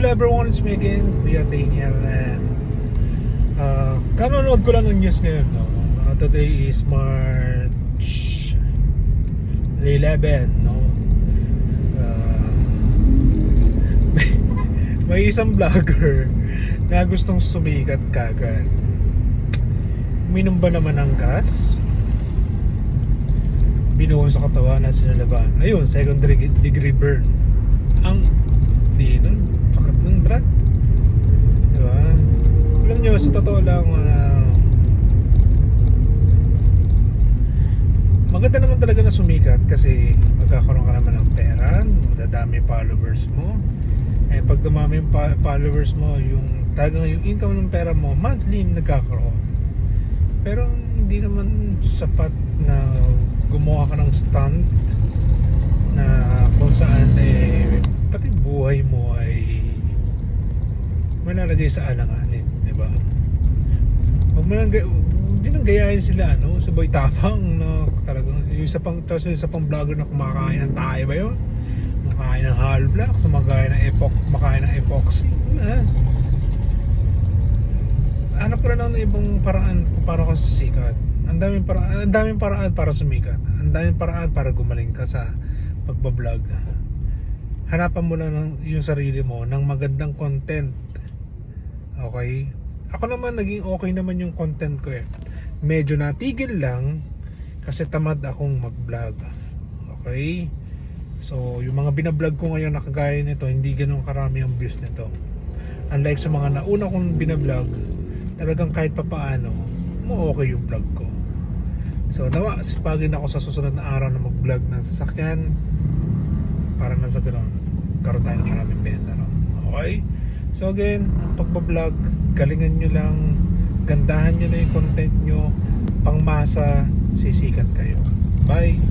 hello everyone, it's me again, Kuya Daniel and uh, kanonood ko lang ng news ngayon no? Uh, today is March 11 no? Uh, may, isang vlogger na gustong sumikat kagad. Uminom ba naman ng gas? Binuhon sa katawan at sinalaban ayun, second degree burn. Ang sa totoo lang uh, maganda naman talaga na sumikat kasi magkakaroon ka naman ng pera dadami followers mo. Eh pag dumami yung followers mo yung talagang yung income ng pera mo monthly nagkakaroon. Pero hindi naman sapat na gumawa ka ng stunt na kung saan eh pati buhay mo ay malalagay sa alanganin, ba? Huwag mo lang, ga- huwag din ang gayahin sila, no? Sabay tapang, no? Talagang, yung isa pang, tapos yung isa pang vlogger na kumakain ng tayo ba yun? Kumakain ng hollow blocks, kumakain ng epoch, kumakain ng epoxy. Ah. Hanap ko na lang ng ibang paraan kung paano ka sisikat. Ang daming paraan, ang daming paraan para sumikat. Ang daming paraan para gumaling ka sa pagbablog. Hanapan mo lang ng, yung sarili mo ng magandang content. Okay? Ako naman naging okay naman yung content ko eh. Medyo natigil lang kasi tamad akong mag-vlog. Okay? So, yung mga binablog ko ngayon na kagaya nito, hindi ganun karami ang views nito. Unlike sa mga nauna kong binablog, talagang kahit papaano, mo okay yung vlog ko. So, nawa, sipagin ako sa susunod na araw na mag-vlog ng sasakyan para na sa ganun, karoon tayo ng maraming benta, no? Okay? So again, ang pagbablog, galingan nyo lang, gandahan nyo na yung content nyo, pangmasa, sisikat kayo. Bye!